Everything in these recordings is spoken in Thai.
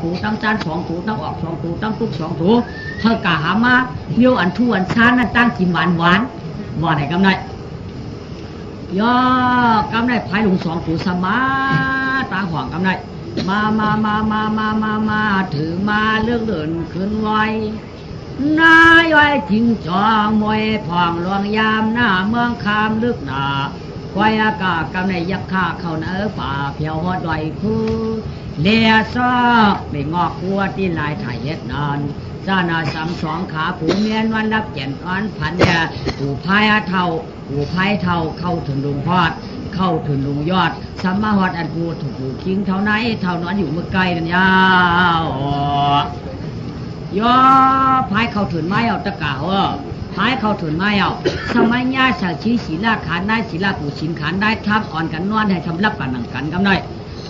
ถูตั้งจานสองถูตั้งออกสองถูตั้งตุกสองถูเธอกะหามาเมียวอันทุอันชานั่นตั้งกินหวานหวานหว่าไหนกำไรย่อกำไรพายลงสองถูสมาตาห่วงกำไรมามามามามามามาถือมาเรื่องเดินขึ้นไว้นายไว้จริงจองมวยผ่องลวงยามหน้าเมืองคามลึกหนาควายอากาศกำในยักษ์ข้าเข้าเนื้อป่าเพียวหอดไหวคือเลียซอกไม่งอกกัวที่ลายถ่ายเฮ็ดน อนซานาสามสองขาผูเมียนวันรับแก่นอ่อนพันยาผูพายเท่าผูพายเท่าเข้าถึงลุงพอดเข้าถึงลุงยอดสัมมาฮอดอันกูถูกผูคิงเท่าไหนเท่านอนอยู่เมื่อไกลนั่นยาวย่อพายเข้าถึงไม้เอาตะกาวพายเข้าถึงไม่เอาสมัยญาสักชีศีลาขานได้ศีลาปูชินขานได้ทับอ่อนกันนอนให้ทำรับกันหนังกันกันได้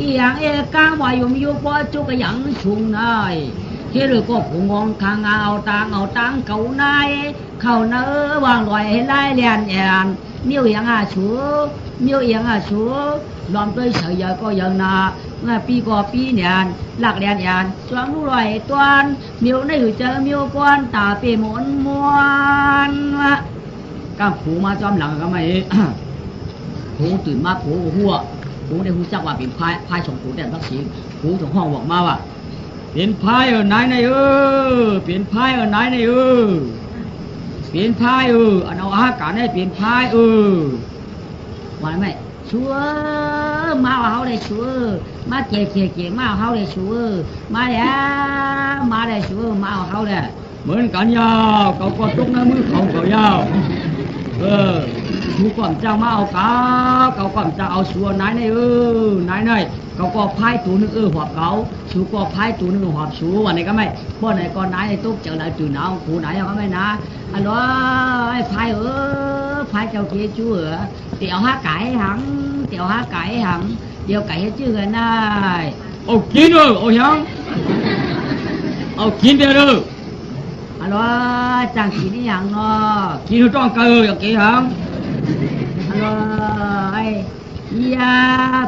อียงเอก้างวายมยุปอจุกยังชุงนายเฮลือก็ผงงทางเอาตังเอาตังเก่านายเข้าเนอวางลอยให้ไล่เลียนแอนมิ้วเอียงอาชูมิ้วเอียงอาชูลอมด้วยเฉยก็ยังนาเมื่อปีก่อปีเนี่ยหลักเรียนยานสวงรู้ลอยตวนมิวในอยู่เจอมิวกวนตาเปหมุนมวนกับผูมาจอมหลังก็ไม่ผูตื่นมาผูหัว ผูได้หูจักว่าเป็นพายพายสองผูแต่ทักษิณผูถึงห้องบอกมาว่าเป็นพายเออไหนในเออเป็นพายเออไหนในเออเป็นพายเอออันเอาอาการให้เป็นพายเออว่าไหมชัวมาเอาเขาเลยชัวมาเกี่ยเกี่ยเกี่ยมาเอาเขาเลยชัวมาแล้วมาเลยชัวมาเอาเขาเลยเหมือนกันยาวเขาก็ตกน้ำมือเขาเขายาวเออ ชูก่อนเจ้ามาเอากาเขาก่อนจะเอาชัวไหนในเออไหนในเขาก็พายตัวนึงเออหัวเขาชูก็พายตัวนึงหัวชูวันไหนก็ไม่พ่อไหนก็ไหนตุ๊กเจอไหนตื่นหนาวผูไหนก็ไม่นะอันว่าไอ้พายเออพายเจ้าเกี้ยชูเออเตี๋ยวห้าไก่หังเตี๋ยวห้าไก่หังเดี๋ยวไก่ให้ชื่อกันได้เอากินเออเอายังเอากินเด้อฮัลโหลจังกินนี่ยังเนาะกินจ้องเกลืออย่างกี่หัง ฮัลอ้อย่า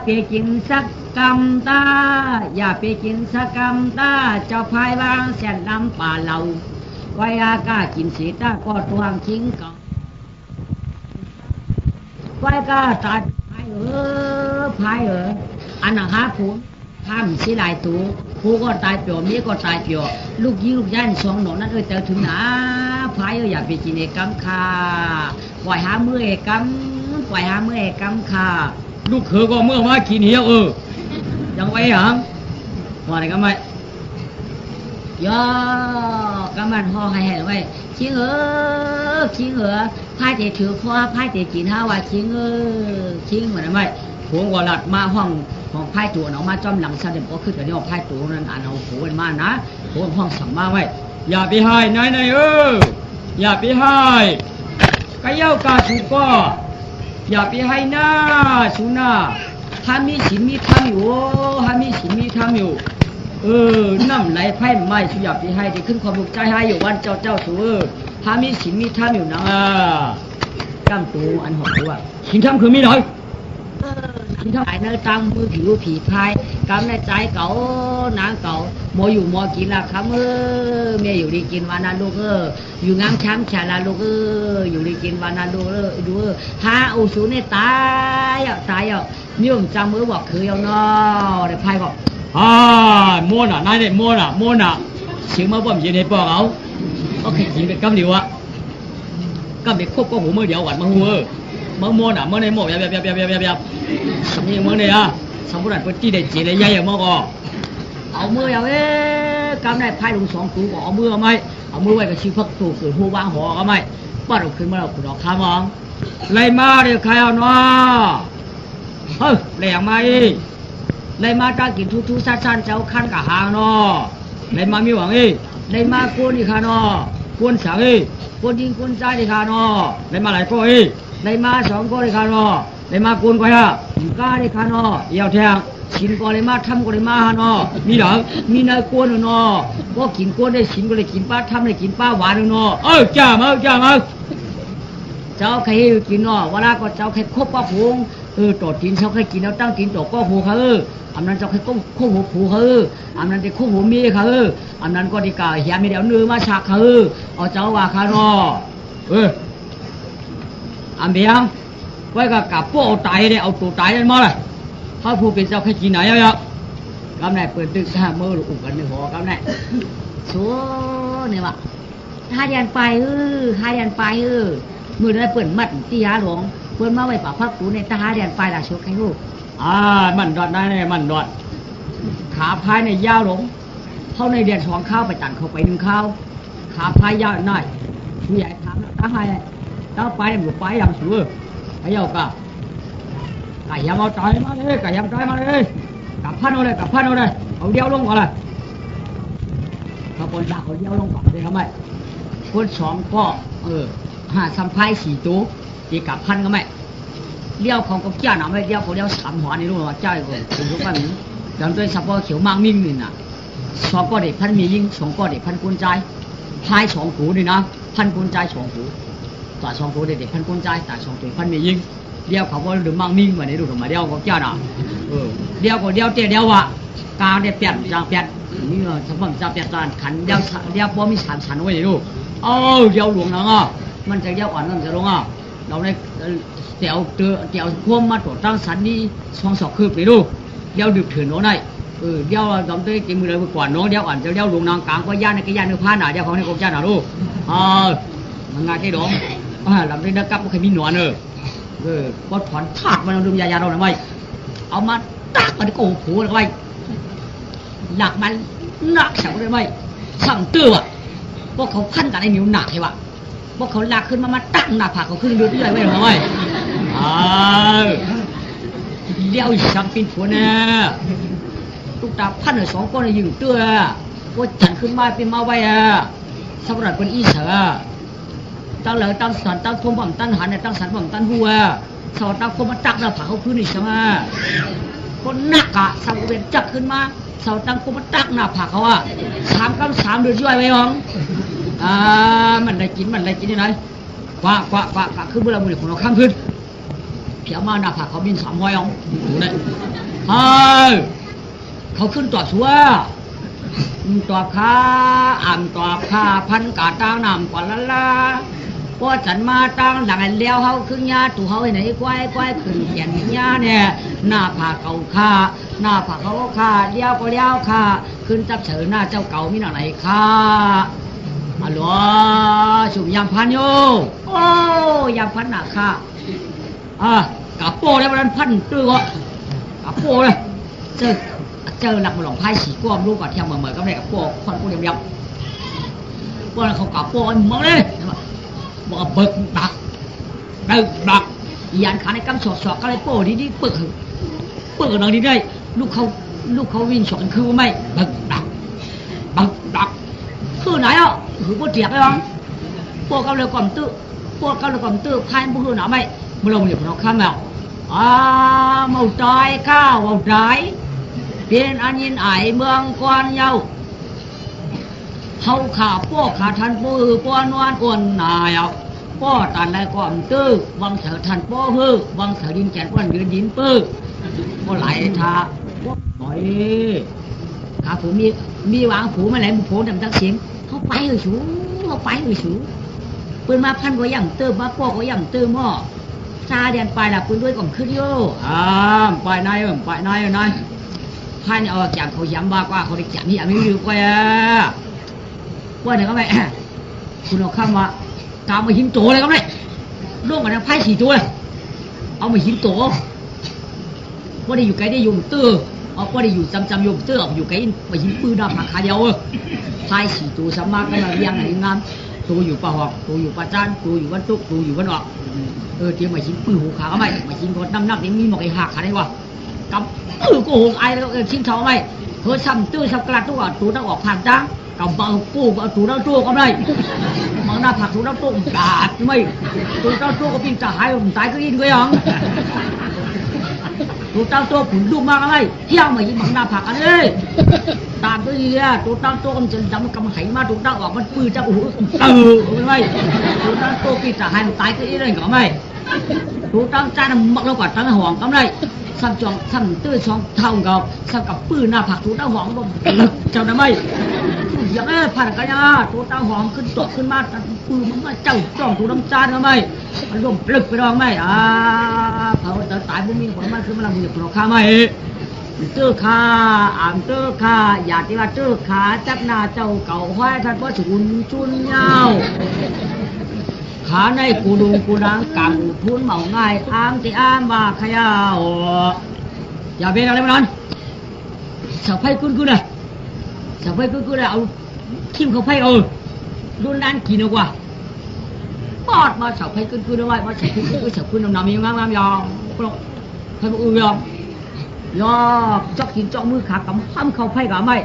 ไปกินสักกำตา อย่าไปกินสักกำตา เจ้าพายวางเส้นน้ำป่าเหลาไว้อากากินสีตาก็ตวงทิ้งก่อนไว้ก็ตัดพายเออพายเอออันนั้นหาผูทำสิหลายตูผู ก็ตายเปลี่ยวเมียก็ตายเปลี่ยวลูกยิงลูกย่านสองหนอนั่นเออเจอถึงหนาพายเอออย่าไปกินเอกำค่ะปล่อยหามือเอกำปล่อยหามือเอกำค่ะลูกเขยก็เมื่อมากินเหี้ยวเออยังไว้หางว่าอะไรกันไหมย่อกำมันห่อให้เห็นไว้ชิงเออชิงเออพายเตถือคอพายเตกินห้าว่าชิงเออชิงเหมือนไหม ผมก็หลัดมาห้องห้องไพายตัวเนาะมาจอมหลังซะเดี๋ยวก็ขึ้นแต่นี่ว่าพายตัวนั้นอ่านเอาโผล่มานะผมห้องสั่งมาไว้อย่าไปให้นายนายเอออย่าไปให้กะเย้ากาสุก็ อย่าไปให้หน้าสุนาถ้ามีศีลมีธรรมอยู่ถ้ามีศีลมีธรรมอยู่เออน้ำไหลไพ่ไม่สุอยากไปให้ที่ขึ้นความบุกใจให้อยู่วันเจ้าเจ้าสูเออถ้ามีศีลมีธรรมอยู่นะอ่ากล้มตูอันหอกตัวศีลธรรมคือมีหน่อย ออศีลธรรมหายนื้อตังมือผิวผีพายกำในใจเก่านางเก่าโมอยู่โมกินละคำเออเมียอยู่ดีกินวานาลูกเอออยู่งามช้ำชาลาลูกเอออยู่ดีกินวานาลูกเออดูเออถ้าอุสูเนี่ยตายอะตายอะนี่ผมจำมือบอกคือเอาเนาะเดี๋ยวพายบอกอ่าม้นอะนายเนี่ยม้นอะม้นอะเสียงมาบ่มเย็นในปอกเอาโอเคยิงเป็นกำเดียวอะกำเด็กควบก็หูมือเดียวหวัดมาหัว么 มึงอมน่ะมึอในโมยับยับยับยับยับยับยับนี่มึอเนี่ะสมุนไณ์พื้นที่ได้จีเลยใหญ่อย่งมากอะเอามือเอาเอ๊กำได้ไพ่ลงสองตูก็เอาเมือไหมเอาเมือไว้กับชีพักตูขืนหัวบางหัวก็ไหมป้าเราขึ้นมาเราขุดออกข้ามองเลยมาเดี๋ยวใครเอาเนาะเฮ้ยแหลงมาอีกเลยมาตากินทุทุซัดซันเจ้าขั้นกับหางเนาะเลยมามีหวังอีกเลยมากวนอีกค่ะนาะกวนสังอีกกวนยิงกวนใจอีกค่ะนาะเลยมาหลายก้อี ไล่มาสองก็อีกค่ะเนาะไล่มากวนก็ฮะกล้าอีกค่ะเนาะเอี่ยวแทงชินก็เลยมาทำก็เลยมาฮะเนาะมีหลังมีนายกวนเนาะก็กินกวนได้ชินก็เลยกินป้าทำได้กินป้าหวานนาะเออจ้ามาจ้ามาเจ้าใครให้กินนาะเวลาก็เจ้าใครคบป้าผงเออตอดกินเจ้าใครกินแล้วตั้งกินตอก็หูเขาเอออันนั้นเจ้าใครก็คู่หูผูเขาเอออันนั้นจะคู่หูมีเขาเอออันนั้นก็ดีกาเฮียมีเดี๋ยวเนื้อมาฉากเขาเออเอาเจ้าว่าเขาเนาะเออ อันเดียวไว้ก็กับพวกเอาตายเนี่ยเอาตัวตายนั่นมาเลยเขาผู้เป็นเจ้าแค่จีไหนอะครับกำแหน่เปิดตึกห้ามืออุกกันในหัวกำแหน่ชัวเนี่ยวะหาเดียนไปเออหาเดียนไปเออมือได้เปิดมัดที่ยาหลวงเปิดมาไว้ป่าพักกูในตาหาเดียนไปล่ะชัวใครรู้อ่ามันดอดได้แน่มันดอด ขาพายในยาวหลงเข้าในเดือนสองข้าวไปตัดเข้าไปหนึ่งข้าวขาพายยาวหน่อยผู้ใหญ่ถามนะตาหาย ตาไปเนี่ยอยู่ไปยังสูงไอ้เจ้าก็ไก่ยำเอาใจมาเลยไก่ยำใจมาเลยกลับพันเอาเลยกลับพันเอาเลยเอาเดียวลงก่อนเลยถ้าคนด่าเขาเดียวลงก่อนเลยทำไมคนสองก็เออห้าสัมภายสี่ตัวตีกับพันก็ไม่เลี้ยวของกับเจ้าหน่ะไม่เลี้ยวเขาเลี้ยวสามหัวนี่รู้ว่าเจ้าก็คุณรู้ป่ะนี่ดังด้วยสับปะเขียวมางมิ่งนี่น่ะสองก็เด็กพันมียิ่งสองก็เด็กพันกุญใจพายสองหูนี่นะพันกุญใจสองหู ต่อสองตัวเด็กๆพันก้นใจต่สองตัวพันมียิงเดียวเขาก็ดึงมั่งมิ่งมาในดูมาเดียวก็เจ้าน่ะเออเดียวก็เดียวเตี้ยเดียววะกางเนี่ยเปียดจางเปียดนี่เออสมบัติจางเปียดจานขันเดียวสเดียวพอมีสามสันไว้ดูเออเดียวหลวงนะอะมันจะเดียวอ่อนมันจะลงอะเราในเตียวเตอเตียวควมมาตัวตั้งสันนี่สองสองคืบไปดูเดียวดึกถือโน้นได้เออเดียวดำด้กินมือเลยกว่าน้องเดียวอ่อนเดียวเดียวหลวงนางกลางก็ย่านในก็ย่านในพานอะเดียวของในกบเจ้าหน่ะดูเออมันงานที่ดง อ่าลำได้นักกับมันเคยมีหนวดเนอเออก็ถอนถาดมันเอาดุมยายาเราหน่อยไว้เอามาตักมันโกงผูเลยไว้หนักมันหนักเสาเลยไว้สั่งเตื้อพวกเขาพันกันไอ้นิ้วหนักใช่ปะพวกเขาลากขึ้นมามาตั้งหน้าผากเขาขึ้นเรื่อยๆไว้หน่อยไว้อ่าเลี้ยวสังปินผัวเนี่ยลูกตาพันหรือสองคนยิงเตื้อว่าฉันขึ้นมาเป็นมาไว้อะสำหรับคนอีเสือ ตั้งเหลอตั้งสันตั้งคมบ่มตั้งหันเนี่ยตั้งสันบ่มตั้งหัวสอดตั้งคมมาตักแล้วผาเขาขึ้นอีกใช่ไหมคนหนักอะสังเวียนจักขึ้นมาสอดตั้งคมมาตักหน้าผาเขาอะสามกำสามเดือนช่วยไว้หรองอ่ามันได้กินมันได้กินยังไงกว่ากว่ากว่ากว่าขึ้นเมื่อไรมือของเราข้ามขึ้นเพียมาหน้าผาเขาบินสามห้อยหรองดูเนี่เฮ้ยเขาขึ้นตัวชัวตอบข้าอ่ำตอบข้าพันกาตั้งนำกว่าละละ พอฉันมาตั้งหลังไอ้เลี้ยวเขาขึ้นยาตูเขาไอ้ไหนควายควายขึ้นเขียนยาเนี่ยหน้าผาเก่าข้าหน้าผาเขาข้าเลี้ยวก็เลี้ยวข้าขึ้นจับเฉินหน้าเจ้าเก่ามีหนังไหนข้าฮัลโหลสุมยามพันโยโอ้ยามพันหนักข้าอะกับโป้ได้วันนั้นพันตื้อก็กับโป้เลยเจอเจอหลักมาหลงไพ่สีก้วมลูกกับเที่ยวเมืองเมืองก็ได้กับพวกคนกูเดียวเดียวพวกนั้นเขากับพวกมึงเลย บอกว่เบิกดักเบิกดักยันขาในกำสอดสอดก็เลยโป้ดีดีปึกปึกน้องดีได้ลูกเขาลูกเขาวิ่งสอนคือไม่เบิกดักเบิกดักคือไหนอะคือพวกเจียกไอ้บ้างพวกเขาเลยก่อมตื้อพวกเขาเลยก่อมตื้อพายพวกคือหนาไม่มาลงเดี๋ยวเราข้ามแล้วอ่าเมาใจข้าวเมาใจเป็นอันยินไอเมืองกวนเยา เฮาขาป้อขาทันป้อป้อนวานอ้วนนายเอาป้อตันได้ก่อมตื้อวังเสือทันป้อฮือวังเสือดินแกนป้อนยืนดินปื้อป้อไหลทาป้อหน่อยขาผูมีมีวางผูมาไหลผูดำตั้งเสียงเขาไปเลยสูเขาไปเลยสูปืนมาพันก็ย่ำเติมมาป้อก็ย่ำเติมหม้อซาเดียนไปละปืนด้วยก่อมขึ้นโยอ่าไปนายเอิ่มไปนายเออนายพันเอาจากเขาย้ำว่ากว่าเขาได้จับนี่อะไม่รู้กว่า ว่าเดี๋ยวก็ไปคุณเอาข้ามว่ากาวมาหิมโจเลยก็ไม่ร่วมกันทั้งไพ่สี่ตัวเลยเอามาหินโตว่าได้อยู่ไกลได้อยู่เตื้อเอาว่าได้อยู่จำจำอยู่เตื้อเอาอยู่ไกลมาหินปืนดาบขาเดียวเออพายสี่ตัวสามารถกันมาเรียงไหนงามตัวอยู่ปะหอกตัวอยู่ปะจานตัวอยู่วันตุกตัวอยู่วันออกเออเตรียมมาหินปืนหูขาเอาไหมมาหินกดน้ำหนักนี่มีหมอกไอ้หักขาได้วะกับเออกูหงไอ้แล้วชิ้นเท่าไหมเธอซ้ำตื้อซ้ำกระตัวตัวต้องออกผ่านจ้าง กับเบากูกับตัวต้องตัวก็ไม่มองหน้าผักถูน้ำต้กาดไม่ถูน้ำต้ก็ปิ้งจะหายผมตายก็ยินก็ยังถูกน้ำต้มผุนดุมากอะไรเที่ยวมายิงมังหน้าผักอันเลยตามตัวเฮียถูกน้ำต้มจะดำกำไหมาถูกน้ำออกมันปื้อจะโอ้โหเออไม่ถูกน้ำต้มปิ้งจะหายตายก็ยินเลยก็ไม่ถูกน้ำจานมักแล้วกว่าตั้งห่วงก็ไม่ซ้ำจองซ้ำตื้อช่องเท่ากับซ้ำกับปื้อหน้าผักถูกน้ำห่วงก็เจ้าหน้าไม่ อย่างนี้ผ่านกันยังตัวตาหอมขึ้นตัวขึ้นมาตัดปืนมันมาเจ้าจ้องถูน้ำจานทำไมมันร่วมปลึกไปรองไหมอ่าเขาจะตายพวกมีผลมันคือมันละมือปลอกข้าไหมเจ้าข้าอ่านเจ้าข้าอยากที่ว่าเจ้าขาจับหน้าเจ้าเก่าห้อยท่านพ่อชุนชุนเงาขาในกูดูกูดังกังทุนเหมาง่ายอ้างที่อ้างว่าขยาวอย่าเป็นอะไรมานั้นสาวไพ่กุ้นกุ้นเลย คิมเขาไพ่เออรุ่นนั้นกี่นกว่าปอดมาเสาไพ่ขึ้นขึ้นเอาไว้มาเสาขึ้นขึ้นเสาขึ้นน้ำน้ำมีมากมากยองกลบไพ่อุ้ยยองยองจอกหินจอกมือขากำห้ามเขาไพ่กับไม่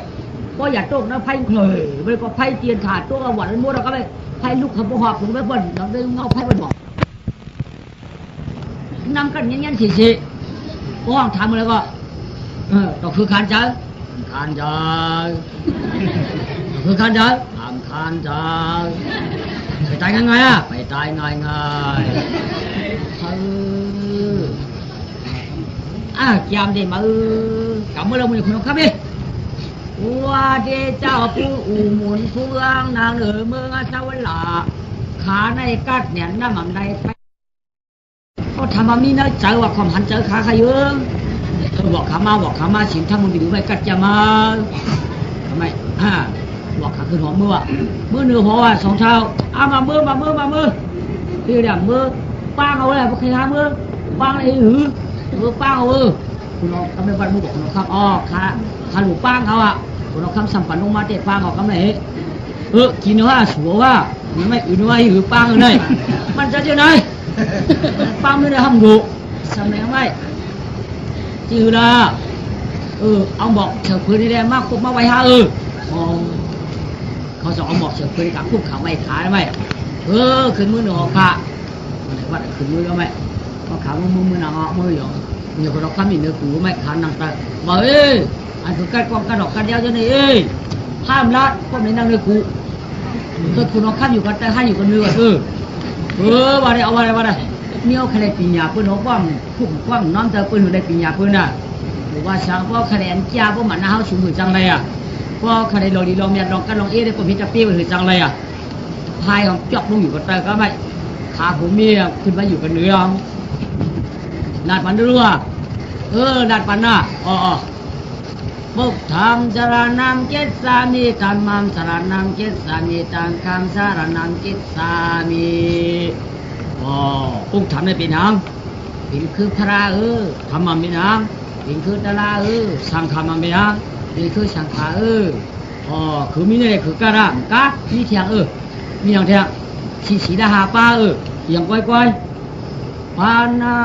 ก็อย่าโต๊ะนะไพ่เลยไม่ก็ไพ่เตียนขาดโต๊ะหวานมั่วเราก็ไม่ไพ่ลูกเขาบหอบถึไม่บ่นเราได้เงาไพ่บ่นบอกนั่งกันเงี้ยเยสิสิก็ห้องทำอะไรก็เออก็คือการใจการใจ คือคานใจทำคานใจไปตายง่ายๆอะไปตายง่ายง่ายๆเอออะยามได้มาเออกลับเมื่อเรามือคุณครับดิว่าเดเจ้าผู้อูหมุนเฟืองนางเอ๋อเมืองสวรรค์ขาในกัดเนี่ยน้ำมันได้ไปเขาทำมามีเนื้อเจอว่าความหันเจอขาขยืงเธอบอกขามาบอกขามาสินถ้ามึงไปดูไปกัดจะมาทำไมอ่า บอกขาขึ้นหัวมือว่ะมือเนื้อหัวว่ะสองเท้าเอามามือมามือมามือคือเดี๋ยวมือป้างเอาเลยพวกใครทำมือป้างอะไรหือมือป้างเอาเออคุณน้องกำลังวันมือบอกคุณน้องครับอ๋อขาขาหนูป้างเขาอะคุณน้องคำสัมปันลงมาเตะป้างเขากำลังเฮ้เออกินเนื้อสัวว่ามันไม่อื่นว่าหือป้างเลยมันจะเจอไหนป้างไม่ได้ทำดูสมัยไม่จือละเออเอาบอกเสือพื้นนี่แหละมากคุบมาไว้ฮะเออมอง เขาจะเอาบอกเสือพื้นกับคุบขาไม่ขาได้ไหมเออขึ้นมือหนอค่ะมันว่าขึ้นมือก็ไหม่ก็ขามือมือมือหนังอะมืออยู่มีคนเราข้ามีเนื้อกูไม่ขาหนังตาบอกเอ้ยอันคือการกองกระดอกกระเดียวจะนี่เอ้ยห้ามละก็ไม่นั่งเนื้อกูเคยคุณเอาข้ามอยู่กันแต่ให้อยู่กันเนื้อเออเออว่าได้เอาว่าได้ว่าได้เนี่ยคะแนนปีญาเปิ้นเอาความคุ้มความน้อมเธอเปิ้นได้ปีญาเปิ้นน่ะหรือว่าช่างเพราะคะแนนจ้าเพราะมันน่าเฮาสูงหือจังเลยอะ เพราะคะแนนลองดีลองเมียลองกันลองเอได้ก็พิจารณาหือจังเลยอะพายของจอกลงอยู่กับเตอก็ไม่ขาผมเมียขึ้นมาอยู่กับเนื้อนาดปันด้วยว่าเออนาดปันน่ะอ๋อบุกธรรมสารนังเจตสามีธรรมังสารนังเจตสามีตังคังสารนังเจตสามีอ๋อองค์ทำได้เป็นนางเป็นคือพระเออทำมันเป็นนางเป็นคือตะลาเออสังฆมันเป็นนาง คือสังฆาเอออ๋อคือมีเนี่ยคือการะกะมีเทียงเออมีอย่างเทียงสีสีดาหาป้าเอออย่างก้อยก้อยปานา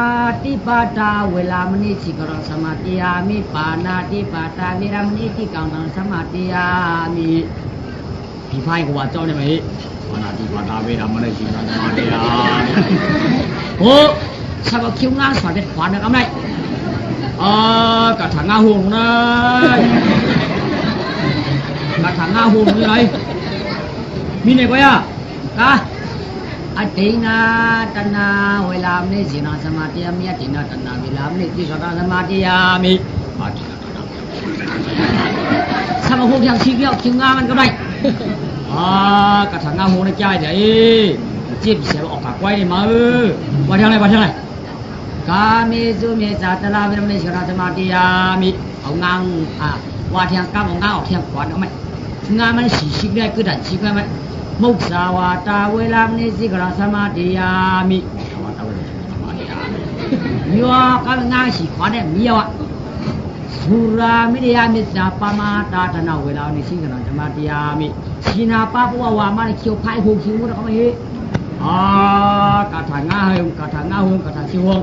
ติปาตาเวลามณีสิกรังสมาธิยามิปานาติปาตาวิรามณีสิกังรังสมาธิยามิพี่พายกว่าเจ้าได้ไหมปานาติปาตาเวรามณีสิกขาสมาธิยาโอ้ถ้าก็คิ้วงานสอนเด็ดขวานนะครับนาย เออกระถางงาห่วงนะกระถางงาห่วงนี่ไรมีไหนก็ย่ะนะอตินาตนาเวลามนิสินาสมาธิยามิอตินาตนาเวลามนิสิกนาส ကာမေစုမေသာတလာဗရမေရှရသမတိယာမိအငန်းအာဝါထံကမငါအောင်ထံခွာတော့မယ်ငါမရှိရှိပြကတချီကမယ်မုတ်စာဝါတာဝေလာမနိစိကရသမတိယာမိယောကငါရှိခွာတဲ့မြေဝဇူရာမိရယမစ္စာပမတာတနာဝေလာနိစိကရသမတိယာမိရှင်နာပပဝဝါမနိချိုဖိုင်ဟုန်ချိုတော့မဟေအာကာထာငါဟေကာထာငါဟုန်ကာထာချိုဟုန်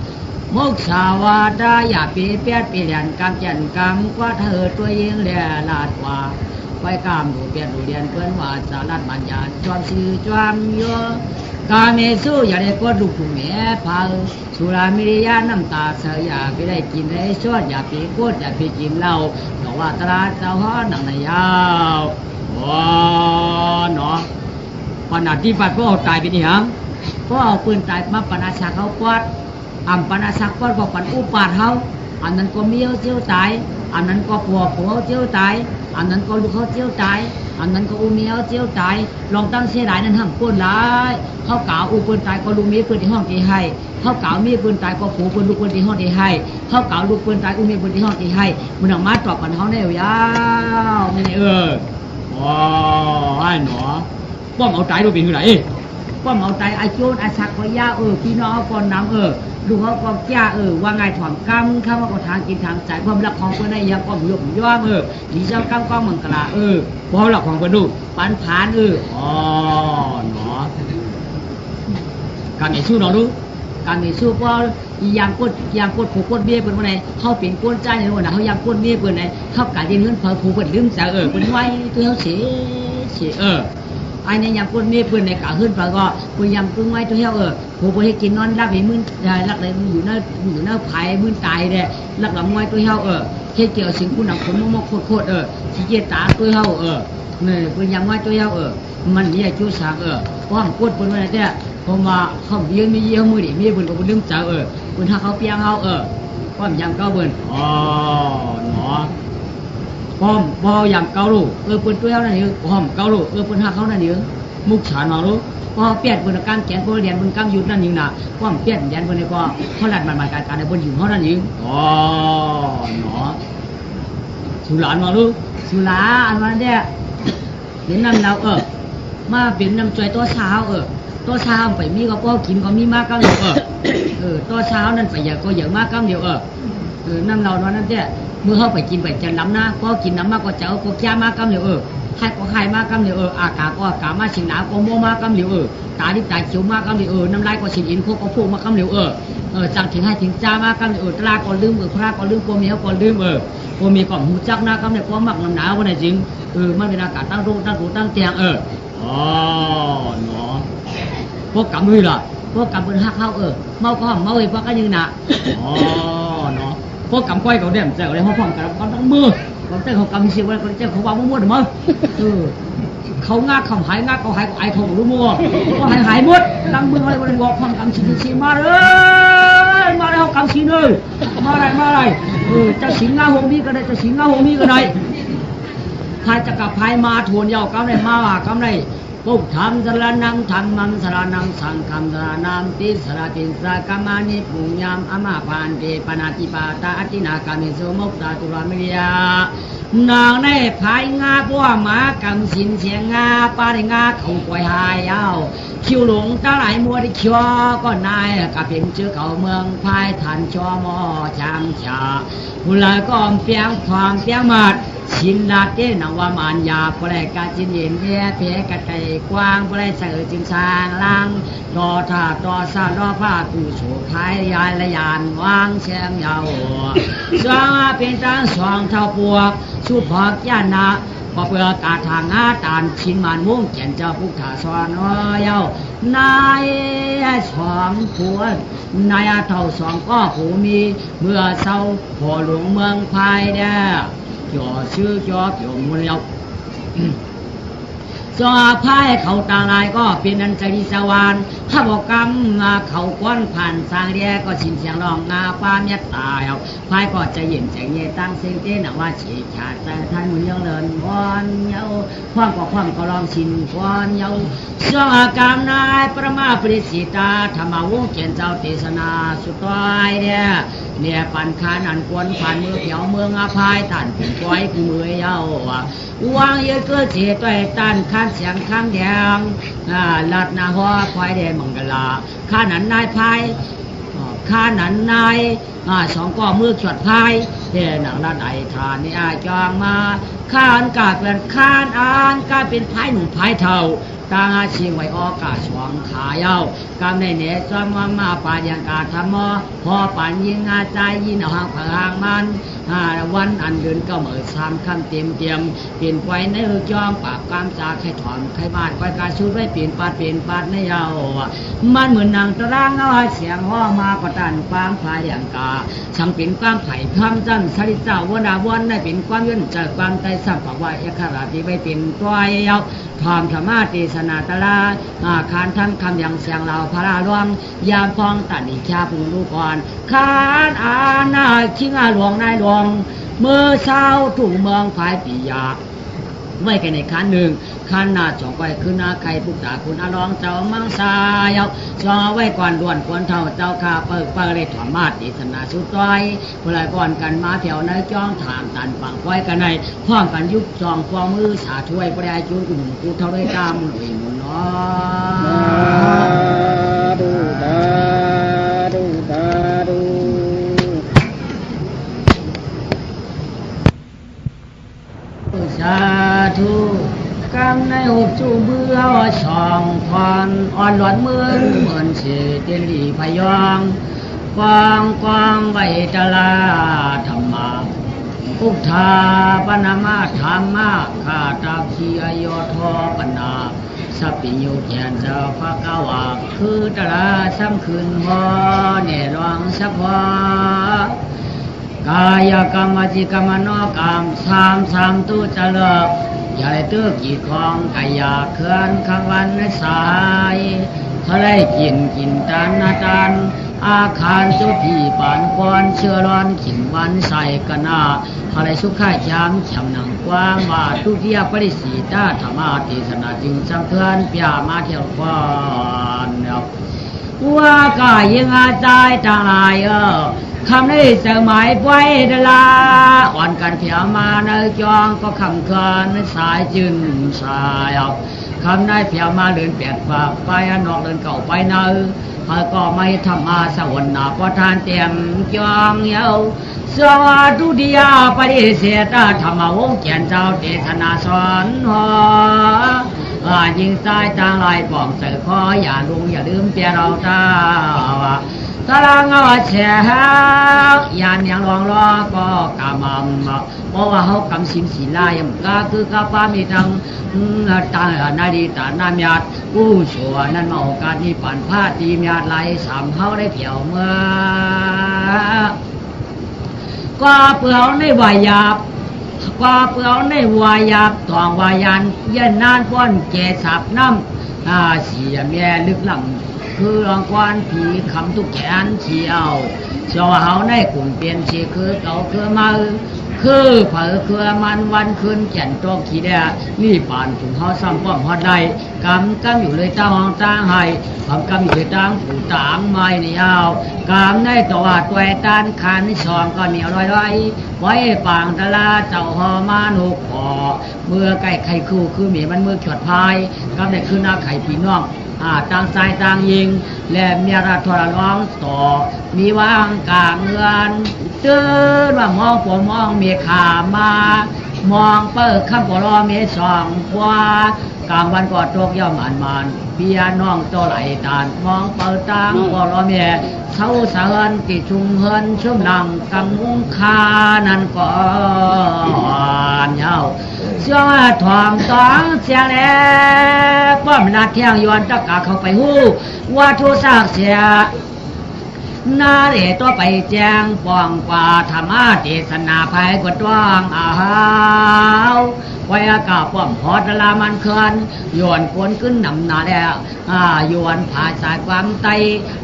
มุกสาวาดาอย่าปีเปียดปีเลียนกำจันกำกว่าเธอตัวเองแหล่ลาดกว่าไว้กามดูเปียนดูเรียนเพื่อนว่าสารัดบัญญัติจอมชื่อจอมโยกาเมสู้อย่าได้กดลูกผู้แม่พาสุรามิริยาน้ำตาเสียอย่าไปได้กินได้ชดอย่าไปกดอย่าไปกินเหล้าเพราะว่าตราเจ้าฮ้อนังนายาวว้าเนาะปนาที่ปัดพวกเอาตายไปนี่ฮะพวกเอาปืนตายมาปนาชักเขาปอด อ่ำปนาชักปอกปันอุปาทเขาอันนั้นก็เมียวเจียวตาย อันนั้นก็ผัวผัวเจียวตาย อันนั้นก็ลูกเขาเจียวตาย อันนั้นก็อูเมียวเจียวตาย ลองตั้งเสียดายนั้นห้ามปืนหลายเขากล่าวอูปืนตายก็ลูกเมียปืนที่ห้องที่ให้เขากล่าวเมียปืนตายก็ผัวเปืนลูกเปืนที่ห้องที่ให้เขากล่าวลูกเปืนตายอูเมียเปืนที่ห้องที่ให้มันออกมาตอบกันเขาแน่ยาวไม่เออว้าวไอ้หนอป้อมเอาใจเราเป็นที่ไหน ป้อมเอาใจไอาโจนไอาชักก็ย่าเออพี่น้องก่อนน้ำเออลูกเขาก็แก้เออว่าไงถอนกำข้าว่าก็ทางกินทางใจความรักของคนในยังก็ยกย่อมเออดีเจ้ากำก้องมังกลาเออพอหลักของคนดูปันผานเอออ๋อหนอการไหนสู้หนอดูการไหนสู้เพราะอียางกดยางกดผูกกดเบี้ยเป็นวันไหนเขาเป็นกวนใจในวันไหนเขายางกดเบี้ยเป็นไหนเขาการยินเงินเผอผูกเป็นลืมใจเออเป็นไว้ตัวเขาเสียเสียเออ ไอ้เนี่ยยำก้นมียปืนในกะขึ้นไปก็ปืนยำกุ้งไว้ตัวเฮียเออผมไปให้กินนอนรักไอ้มื่นรักเลยอยู่หน้าอยู่หน้าไผ่มื่นตายเนี่ยรักหลังไว้ตัวเฮียเออเฮ็ดเกี่ยวสิ่งคุณหนักผมมอกโคตรเออที่เจตาตัวเฮียเออเนี่ยปืนยำไว้ตัวเฮียเออมันเนี่ยจู้สางเออเพราะกดปืนไว้เนี่ยผมว่าเขาเยี่ยมมีเยี่ยมมือดิมีปืนก็ปืนลืมจ่าเออปืนถ้าเขาเปียงเขาเออความยำเก้าเบิ้นอ๋อเนาะ ป้อมบ่อย่างเกาลูกเออเปิ้นตัวเฮานั่นนี่ป้อมเกาลูกเออเปิ้นหาเขานั่นนี่มุกฉานมาลูกพอเปลี่ยนเปิ้นกางแขนเปิ้นเรียนเปิ้นกางยุดนั่นนี่น่ะป้อมเปลี่ยนแดนเปิ้นนี่ก็เขาลัดมันมาการการในเปิ้นอยู่เฮานั่นนี่อ๋อเนาะสุหลานมาลูกสุหลาอันวันเนี้ยเห็นนำเราเออมาเป็นน้ำจ่วยตัวเช้าเออตัวเช้าไปมีก็พอกินก็มีมากก็เดียวเออเออตัวเช้านั่นไปอยากก็อยากมากก็เดียวเออเออน้ำเราเนาะนั่นเจ้ เมื่อเขาไปกินไปจะล้ำนะพอกินน้ำมากก็เจ้าก็แก่มากกำเหลียวเออไข่ก็ไข่มากกำเหลียวเอออากาศก็อากาศมาสิงหนาวก็โมมากกำเหลียวเออตาดิบตาเขียวมากกำเหลียวเออน้ำลายก็สิอินโคก็พูมากกำเหลียวเออเออจังถึงให้ถึงจ้ามากกำเหลียวเออตลาก็ลืมเออพระก็ลืมโกเมียก็ลืมเออโกเมียก็หูจักหนะกำเหลียวก็มักน้ำหนาววันไหนจริงเออมันเป็นอากาศตั้งรูตั้งรูตั้งเตียงเอออ๋อเนาะพวกกำมือล่ะพวกกำมือหักเข้าเออเมาก็ห้องเมาเอ้ยพวกก็ยืนน่ะอ๋อเนาะ พวกกำก้อยเขาเด่มใจเขาเลยเขาพร้อมกันเขาต้องมือเขาเจ้าเขากำเสียไว้เขาเจ้าเขาวางมั่วๆเดี๋ยวมั้งเออเขางาเขาหายงาเขาหายเขาไอเขารู้มั่วเขาหายหายหมดดังเมืองอะไรก็เลยบอกความกำสิสิมาเลยมาเลยเขากำสิเลยมาอะไรมาอะไรเออจะสิงงาหงมีก็ได้จะสิงงาหงมีก็ได้พายจะกลับพายมาทวนเยาวกำไรมาว่ากำไร ปุกธรรมสรนังธรรมังสรนังสังฆัมสรนังติสรติสระกามานิปุญญามอมาปานเตปนาติปาตาอตินากามิโสมุกตาตุรามิยานางในพายงาพวกหมากำสินเสียงงาปาได้งาเขาปล่อยหายเอาคิวหลงตาไหลมัวได้คิวก็นายกับเป็นเจ้าเขาเมืองพายทันชอมอจางชาหุลายก็อมเปียงความเปียงมัด ชินดาเต้นวามานยาปลายกาจินเย็นเพียเพกะไตกว้างปลายเสือจิงชางลังดอถาดอซาดอผ้ากูโฉพายยานละยานวางเชียงยาวสวางเป็นตังสวางเท่าปวกสุภาพยานาปะเปือกาทางอาตานชินมันม่วงเขียนเจ้าพุทธาสอนเยานายสองผัวนายเท่าสองก็ผู้มี เมื่อเศร้าพอหลวงเมืองพายเด้อ จ่อชื่อจ่อเกี่ยวมือเดียวจอพายเขาตาลายก็เป็นอันจริสวานถ้าบอกกรรมมาเขาก้อนผ่านสร้างเรียก็ชินเสียงร้องงาป้าเมียตายเอาพายก็จะเย็นใจเย็นตั้งเส้นเต้นว่าเฉียขาดใจท่านมือยังเลินวอนเยาความก็ความก็ลองชินวอนเยาจอกรรมนายประมาปริสิตาธรรมวงเกียนเจ้าเทศนาสุดท้ายเนี่ยเนี่ยปันคานันควรผ่านมือเขียวเมืองอาพายตันเป็นก้อยคือมือเยาวางเยอะเกิดเสียตัวตันข้านเสียงข้างแดงลัดนาหัวควายแดงมังกลาข้านันนายพายข้านันนายอ่าสองก็มือจวดพายเด่หนังละไอทานนี่อาจองมา ข้านกาเป็นข้านอานกาเป็นพายหนุ่มพายเท่าตาอาชีไว้ออกาสวงขาเย้ากำในเนจอมวังมาปายังกาธรรมอพอปันยิงอาใจยินเอาหางพางมันอ่าวันอันเดินก็เหมือสามคำเตรียมเตรียมเปลี่ยนไว้ในเออจอมปากกามจากให้ถอนไข่บาดไว้การชุดไว้เปลี่ยนปาดเปลี่ยนปาดในเยามันเหมือนนางตะร่างเอาเสียงห้อมาก็ตันความพายังกาสังเป็นความไผ่พามจันสริเจ้าวนาวนได้เป็นความย่นจากความใจสัมภวายคราที่ไว้เป็นตัวเยาทอมธรรมาติศนาตลาอาคารทั้งคำอย่างเสียงเราพระราลวงยามฟองตัดอิชาพุงลูกอ่อนคานอาณาชิงอาหลวงนายหลวงเมื่อเช้าถูกเมืองภายปียา ไว้กันในคันหนึ่งคันหน้าจองไว้คือหน้าไข่ปุกตาคุณอาลองเจ้ามังสายเอาจอไว้ก่อนด่วนควรเท่าเจ้าขาเปิกเปิดเลยถอนมาดิสนาสุดต้อยเพื่อก่อนกันมาแถวในจ้องถามตันฝังไว้กันในพร้อมกันยุบจองฟองมือสาถ้วยปรายจุนกุ่มกูเท่าได้ตามหน่วยมุนน้อ สาะ ธุสาธุสาธุ สาธุกำในหุบจูเบื่อสองพรอ่อนหลอนเมือนเหมือน เดลีพยองกวางกวางไวตลาธรรมาอุทธาปนามาธรรมาข้าตาพีอโยทอปนาสัพพิโยแกนเจ้าพระกาวาคือตลาซ้ำคืนพอเนรองสัพอกายกรรมวจิกรรมมโนกรรมสามสามตุจะเลิกใหญ่ตื้อกี่ของกายาเคลื่อนขังวันสาย ทะเลกินกินตานนาตานอาคารสุพีปานกวนเชื้อร้อนขิงวันใส่กนาอะไรสุขายจามฉำหนังกว้างมาทุเทียปริสีตาธรรมาติสนาจึงสังเพื่อนเปียมาเที่ยวก่อนว่ากายยังอาใจตางหลายเออคำนี้สมัยไว้ดลาอ่อนกันเพียมาในจองก็คำเคินสายจึนสายเอา คำนายเพียมาเดินแปดฝากไปอนนอกเดินเก่าไปเนอพระก็ไม่ทำมาสวรรค์นาประทานเตรียมจองเยาสวัสดียาปฏิเสธธรรมวงเขียนเจ้าเทศนาสอนหออายิงสายตางลายปองเสือคออย่าลุงอย่าลืมเปียเราตา ตารางเอาแฉยานยังลองรอก็กำมัมเพราะว่าเขากำสินสีลายมก็คือกาปามีทังตานาดีตานามยาดกู้ชัวนั่นมาโอกาสนี้ปันพาตีมยาดไหลสามเขาได้เผียวเมื่อก็เปลือกในวายาบก็เปลือกในวายาบตองวายันเย็นนานป้อนเกสับน้ำอาเสียแม่ลึกหลำ คือรองกวานผีคำทุกแขนเชียวเชียวเฮาในกลุ่มเปลี่ยนชีคือเก่าคือมาคือเผอคือมันวันคืนแก่นตรงขี้แดนี่ป่านถุงเฮาซ้ำป้อมฮอดได้กำกำอยู่เลยตาห้องตาให้กำกำอยู่เลยตาผู้ตางไม้นี่เอากำได้ตัวตัวตันคันสองก็เหนียวลอยลอยไว้ปางตะลาเจ้าหอมาหนุกพอเมื่อไก่ไข่คู่คือหมีมันเมื่อขวดพายกำได้คือหน้าไข่พี่น้อง ต่างสายต่างยิง และเมียราทรร้องต่อ มีวางกลางเงินตื่นว่ามองปวมองเมียขามามองเปิดข้ามปลอเมียสองกว่ากลางวันก็ตกย่อมอันมันเบียน้องโตไหลตานมองเปิดตางปลอเมียเช้าสะเฮินติชุมเฮินชุ่มนังกังมุงคานั่นก่อนเย้า เสียงทองตองเสียงแล้วป้อมนาเที่ยงยอนตะกาเข้าไปหู้ว่าทุสากเสีย นาเรตัวไปแจ้งป้องกว่าธรรมะเทศนาภัยกดว่างอาหาวไว้อากาศป้อมพอดลามันเคินโยวนกวนขึ้นนำหนาแล้วอ่าโยวนผ่าสายความไต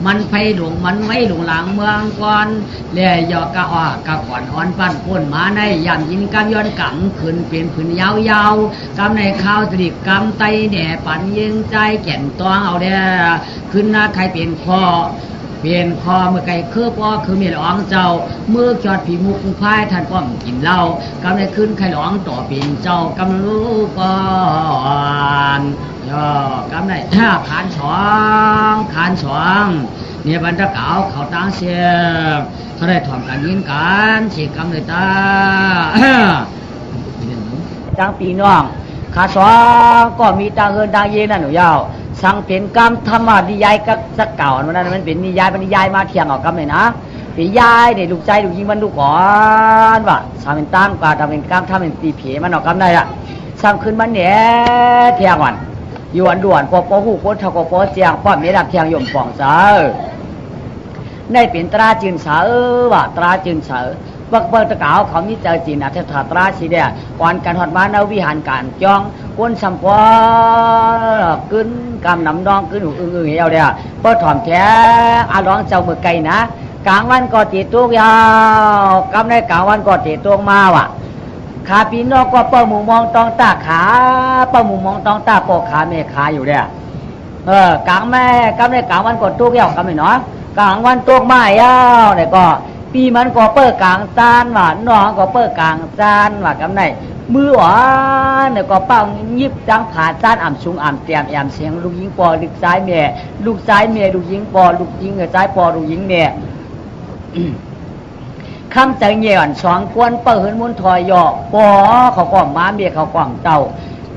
มันไฟหลวงมันไว้หลงหลังเมืองก่อนเลี้ยยอกะอ่อกะก่อนอ่อนปั้นพ่นมาในยามยินกำย้อนกังขึ้นเป็นผืนยาวๆกำในข้าวตริกกำไตแหน่ปันยิงใจแก่นตองเอาเด้อขึ้นหน้าใครเป็นคอ เปลี่ยนคอเมื่อไก่คือพ่อคือเมียหลวงเจ้าเมื่อจอดผีมุกพายท่านป้อมกินเหล้ากำลังขึ้นไข่หลวงต่อเป็นเจ้ากำลังรู้ก่อนย่อกำลังท่าขานสองขานสองเนี่ยบรรดาเก่าเขาตั้งเสียเขาได้ถ่อมกันยินกันเสียกำเลยตาจังปีน้องขาสองก็มีตาเงินตาเย็นนั่นหนูยาว สั่งเป็นกรรมธรรมนิยายก็สักเก่าวันนั้นมันเป็นนิยายเป็นนิยายมาเที่ยงออกกรรมเลยนะป็นยายเนี่ยลูกใจลูกยิงมันลูก่อนว่าสามเป็นตั้งกว่าทำเป็นกรรมทำเป็นตีผีมันออกกรรมได้อะสั่งขึ้นมันเนี่ยเที่ยงวันอยู่วันด่วนปอปอหูโคตรทกปอเจียงป้อมเมดับเที่ยงยมป่องเสือได้เป็นตราจีนสาเอว่าตราจีนสา เบิกเบิกตะกาวเขามีเจอจีนนะเทถาตราสีเดียก่อนการหอดมาเนาวิหารการจองกวนสัมพอกึนกำน้ำดองกึนหูอึ้งอึ้งเหี่ยวเดียเปิดถอมแท้อาร้องเจ้ามือไก่นะกลางวันก็ตีตุกยาวกำในกลางวันก็ตีตุกมาว่ะขาปีนอกก็เปิดหมูมองตองตาขาเปิดหมูมองตองตาโปกขาเมฆขาอยู่เดียเออกลางแม่กำในกลางวันก็ตุกยาวกำไม่เนาะกลางวันตุกไม้ยาวเนี่ยก็ ปีมันก็เปิดกลางจานว่าน้องก็เปิดกลางจานว่ากำในมือหวานเนี่ยก็เป้ายิบจังผ่าจานอ่ำชุงอ่ำเตรียมแอมเสียงลูกยิงปอลูกซ้ายเมียลูกซ้ายเมียลูกยิงปอลูกยิงเออซ้ายปอลูกยิงเมียคำใจเงี่ยนสองควนเปิดหืนมุนถอยหยอกปอเขากล่อมม้าเมียเขากล่อมเต่า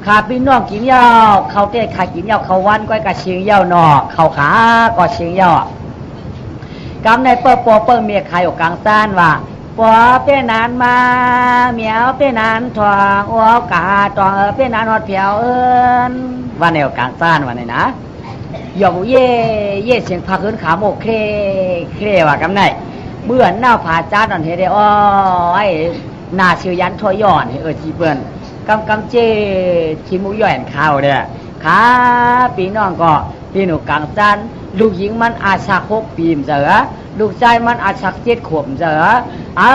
ขาพี่น้องกินเยาเขาเต้ขากินเยาเขาวันก้อยกะเชียงยาวนอเขาขาก็เชียงยา กำในเปิดปอเปิดเมียขายออกกลางต้านว่าปอเป็นนานมาเหมียวเป็นนานทองอ้วกาตองเป็นนานหอดเพียวเอินว่าแนวกลางต้านว่าไหนนะหยอกเย่เย่เสียงพาขึ้นขาโมกเครเครว่ากำในเบื่อหน้าผาจ้าดอนเฮเดอ้อยหน้าชื่อยันทอย่อนเออจีเปื่อนกำกำเจชิมุย่อนข้าวเด้อขาปีน้องก็ พี่หนูกลางจันลูกหญิงมันอาชักหกปีมเสือลูกชายมันอาชักเจ็ดขวบเสืออ้า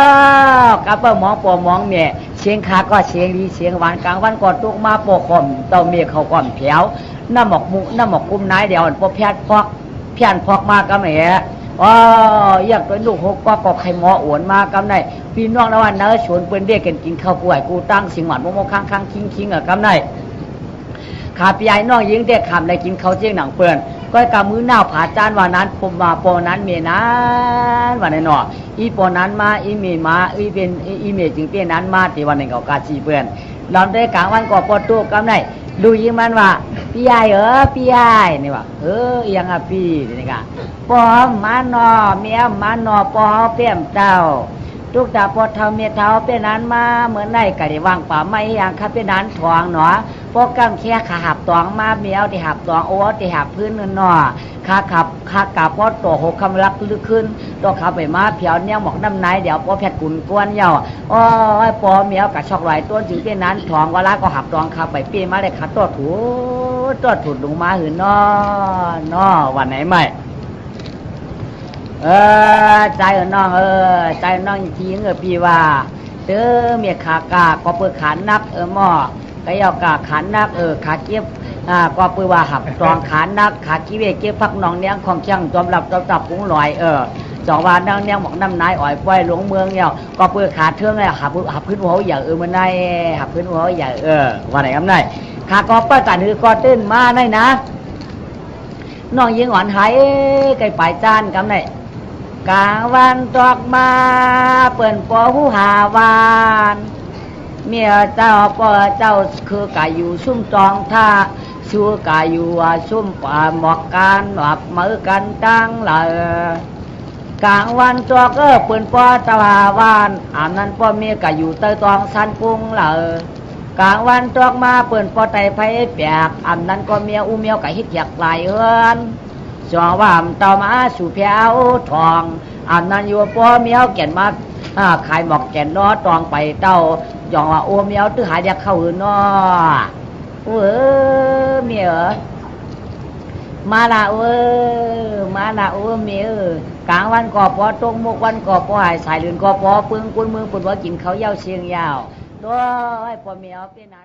วกระเป๋ามองปอมองเมียเสียงขาก็เสียงดีเสียงหวานกลางวันก็ตุกมาปอคอมเต่าเมียเขาก่อนเพียวน้ำหมอกมุน้ำหมอกกุ้มนายเดี๋ยวอันปอแพทย์พอกเพียนพอกมาก็แหมอ๋ออยากตัวลูกหกก็ก็ใครหมออวนมากำไดพี่น้องนะว่าเนื้อชวนเปิ้นเด็กกันกินข้าวป่วยกูตั้งสิงหวัดโมโมค้างค้างคิงคิงอะกำได ขาพี่ใหญ่น้องยิงเด็กขำได้กินข้าวเจียงหนังเปิ้นก็กำมือหน้าผาจานว่านั้นผมมาปอนั้นเมียนั้นว่าในนออีปอนั้นมาอีเมมาอีเป็นอีเมจึงเป็นนั้นมาที่วันหนึ่งเขากาชีเปิ้นเราได้กลางวันก็ปอตู้กำไดดูยิงมันว่าพี่ใหญ่เออพี่ใหญ่นี่ว่าเอออียังอะพี่นี่กะปอมานอเมียมานอปอเปี้ยมเจ้าทุกตาปอเท่าเมียเท่าเป็นนั้นมาเหมือนในกะได้วางป่าไม้อย่างข้าเป็นนั้นทองหนอ พวกกำแค่ขาหับตองมาเมียวที่หับตองโอ้ที่หับพื้นเงินนอขาขับขากับพอตัวหกคำรักลึกขึ้นตัวขับไปมาเพียวเนี่ยหมอกน้ำไหนเดี๋ยวพอแพทย์กุนกวนเยาอ้อยปอเมียวกับชอกไหลตัวจึงเป็นนั้นทองเวลาก็หับตองขับไปปีมาเลยขาตัวถูตัวถูดลงมาหืนนอนอวันไหนไม่เออใจเออน้องเออใจน้องทีเงอพี่ว่าเด้อเมียขากาก็เปิดขันนักเออหม้อ ก็ยากาขันนักเออขาเก็บอ่าก็ปิดว่าหับตรองขันนักขากีเวเก็บพักน้องเนี้ยงของเชียงจอมหลับจอมจับปุ้งลอยเออสองวันนั่งเนี้ยบอกน้ำนายอ่อยป้อยหลวงเมืองเนี่ยก็เปิดขาเทืองเลยหับหับพื้นหัวอย่างเออมันได้หับพื้นหัวอย่างเออว่าไหนกันได้ขาก็ป้ากันคือก็ตื้นมาได้นะน้องยิงอ่อนหายไก่ปลายจานกำได้กลางวันตอกมา เปิ่นปอหูหาวาน เมียเจ้าปอเจ้าคือกายอยู่ซุ่มจองท่าชูกายอยู่ว่าซุ่มป่าหมอกกันหลับมือกันตั้งเลยกลางวันตอกเออเปิ่นป้อตะวาวานอามนั้นป้อเมียกายอยู่เตยตองสันปุงเลยกลางวันตอกมาเปิ่นปอไตไผแปกอามนั้นก็เมียอูเมียวกะฮิตอยากไหลเฮือนสองว่ามต่อมาสู่แผวทองอันนั้นอยู่ป้อเมียวเกียนมาอ่า ขายหมอกแก่นนอตองไปเต้าหยองว่าโอ้เมียวตื้อหายเดียเข้าหืนนอเออเมียมาละเออมาละเออเมียกลางวันก่อปอตรงมุกวันก่อปอหายสายลืนก่อปอปึงกุนมือปุ่นว่ากินเขาเย้าเชียงยาวด้วยปอเมียวเป็นนั้น